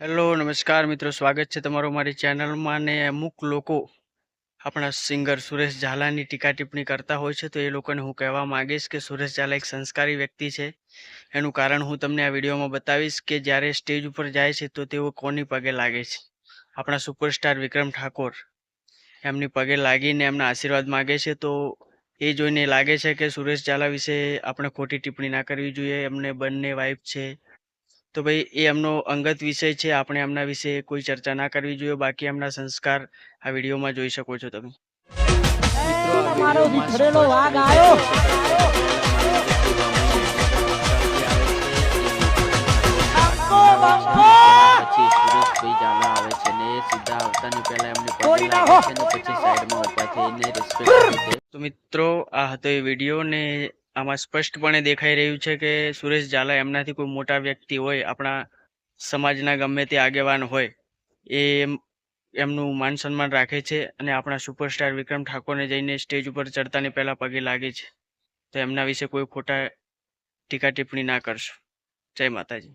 Hello, નમસ્કાર મિત્રો, સ્વાગત છે તમારું મારી ચેનલમાં ને અમુક લોકો આપણા સિંગર સુરેશ ઝાલાની ટીકા ટિપ્પણી કરતા હોય છે, તો એ લોકોને હું કહેવા માંગીશ કે સુરેશ ઝાલા એક સંસ્કારી વ્યક્તિ છે. એનું કારણ હું તમને આ વિડીયોમાં બતાવીશ કે જ્યારે સ્ટેજ ઉપર જાય છે, તો તેઓ કોની પગે લાગે છે? આપણા સુપરસ્ટાર વિક્રમ ઠાકોર એમની પગે લાગીને એમના આશીર્વાદ માગે છે, તો એ જોઈને લાગે છે કે સુરેશ ઝાલા વિશે આપણે ખોટી ટિપ્પણી ના કરવી જોઈએ એમને બંને વાઇફ છે તો ભાઈ એ એમનો અંગત વિષય છે આપણે એમના વિશે કોઈ ચર્ચા ના કરવી જોઈએ બાકી એમના સંસ્કાર આ વિડીયોમાં જોઈ શકો છો તમે મારો વિખરેલો વાઘ આયો પછી સુરેશભાઈ ઝાલા આવે છે ને સીધા આવતાની પહેલા એમને પછી સાઈડમાં ઊભા થઈને રિસ્પેક્ટ તો મિત્રો, આ હતો એ વીડિયો ને આમાં સ્પષ્ટપણે દેખાઈ રહ્યું છે કે સુરેશ ઝાલા એમનાથી કોઈ મોટા વ્યક્તિ હોય, આપણા સમાજના ગમે તે આગેવાન હોય, એ એમ- એમનું માન સન્માન રાખે છે અને આપણા સુપરસ્ટાર વિક્રમ ઠાકોરને જઈને સ્ટેજ ઉપર ચડતાની પહેલા પગે લાગે છે. તો એમના વિશે કોઈ ખોટા ટીકા ટિપ્પણી ના કરશો. જય માતાજી.